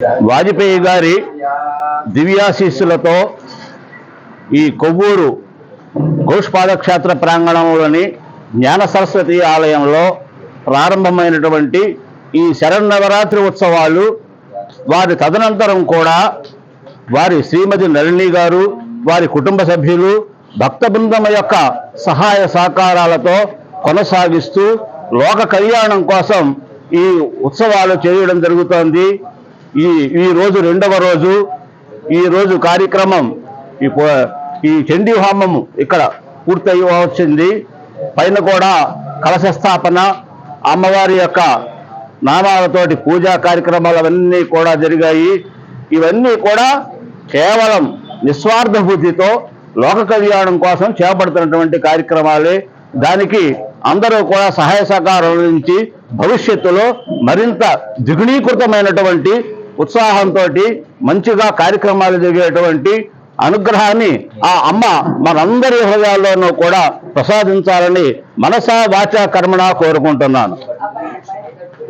వాజ్పేయి గారి దివ్యాశీస్సులతో ఈ కొవ్వూరు గోష్పాదక్షేత్ర ప్రాంగణంలోని జ్ఞాన సరస్వతి ఆలయంలో ప్రారంభమైనటువంటి ఈ శరన్నవరాత్రి ఉత్సవాలు వారి తదనంతరం కూడా వారి శ్రీమతి నళిని గారు వారి కుటుంబ సభ్యులు భక్త బృందం యొక్క సహాయ సహకారాలతో కొనసాగిస్తూ లోక కళ్యాణం కోసం ఈ ఉత్సవాలు చేయడం జరుగుతోంది. ఈ ఈ రోజు రెండవ రోజు ఈ రోజు కార్యక్రమం ఈ ఈ చండీ హోమము ఇక్కడ పూర్తయి వచ్చింది. పైన కూడా కలశ స్థాపన అమ్మవారి యొక్క నామాలతోటి పూజా కార్యక్రమాలు అవన్నీ కూడా జరిగాయి. ఇవన్నీ కూడా కేవలం నిస్వార్థ బుద్ధితో లోక కళ్యాణం కోసం చేపడుతున్నటువంటి కార్యక్రమాలే. దానికి అందరూ కూడా సహాయ సహకారం నుంచి భవిష్యత్తులో మరింత ద్విగుణీకృతమైనటువంటి ఉత్సాహంతో మంచిగా కార్యక్రమాలు జరిగేటువంటి అనుగ్రహాన్ని ఆ అమ్మ మనందరి హృదయాల్లోనూ కూడా ప్రసాదించాలని మనసా వాచా కర్మణ కోరుకుంటున్నాను.